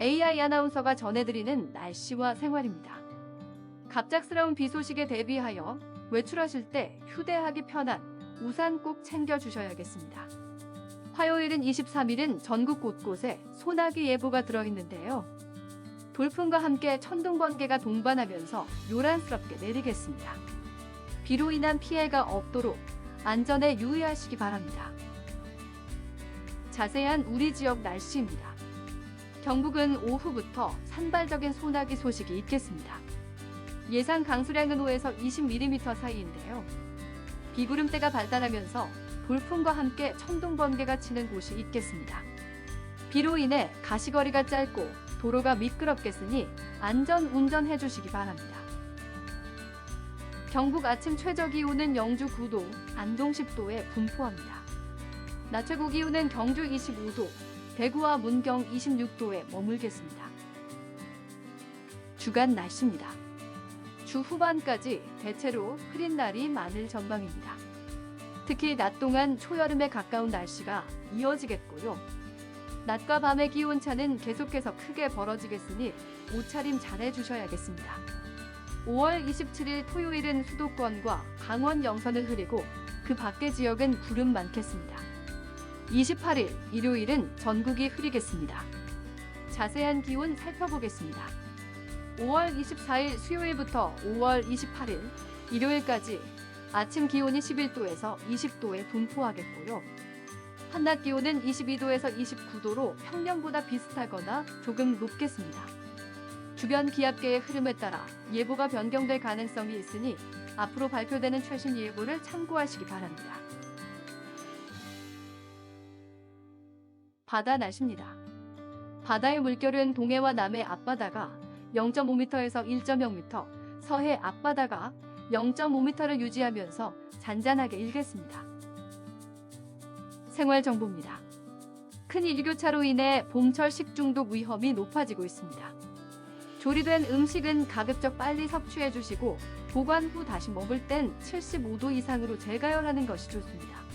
AI 아나운서가 전해드리는 날씨와 생활입니다. 갑작스러운 비 소식에 대비하여 외출하실 때 휴대하기 편한 우산 꼭 챙겨주셔야겠습니다. 화요일은 23일은 전국 곳곳에 소나기 예보가 들어있는데요. 돌풍과 함께 천둥 번개가 동반하면서 요란스럽게 내리겠습니다. 비로 인한 피해가 없도록 안전에 유의하시기 바랍니다. 자세한 우리 지역 날씨입니다. 경북은 오후부터 산발적인 소나기 소식이 있겠습니다. 예상 강수량은 5에서 20mm 사이인데요. 비구름대가 발달하면서 돌풍과 함께 천둥 번개가 치는 곳이 있겠습니다. 비로 인해 가시거리가 짧고 도로가 미끄럽겠으니 안전 운전해 주시기 바랍니다. 경북 아침 최저 기온은 영주 9도, 안동 10도에 분포합니다. 낮 최고 기온은 경주 25도, 대구와 문경 26도에 머물겠습니다. 주간 날씨입니다. 주 후반까지 대체로 흐린 날이 많을 전망입니다. 특히 낮 동안 초여름에 가까운 날씨가 이어지겠고요. 낮과 밤의 기온 차는 계속해서 크게 벌어지겠으니 옷차림 잘 해 주셔야겠습니다. 5월 27일 토요일은 수도권과 강원 영서는 흐리고 그 밖의 지역은 구름 많겠습니다. 28일 일요일은 전국이 흐리겠습니다. 자세한 기온 살펴보겠습니다. 5월 24일 수요일부터 5월 28일 일요일까지 아침 기온이 11도에서 20도에 분포하겠고요. 한낮 기온은 22도에서 29도로 평년보다 비슷하거나 조금 높겠습니다. 주변 기압계의 흐름에 따라 예보가 변경될 가능성이 있으니 앞으로 발표되는 최신 예보를 참고하시기 바랍니다. 바다 날씨입니다. 바다의 물결은 동해와 남해 앞바다가 0.5m에서 1.0m, 서해 앞바다가 0.5m를 유지하면서 잔잔하게 일겠습니다. 생활 정보입니다. 큰 일교차로 인해 봄철 식중독 위험이 높아지고 있습니다. 조리된 음식은 가급적 빨리 섭취해 주시고 보관 후 다시 먹을 땐 75도 이상으로 재가열하는 것이 좋습니다.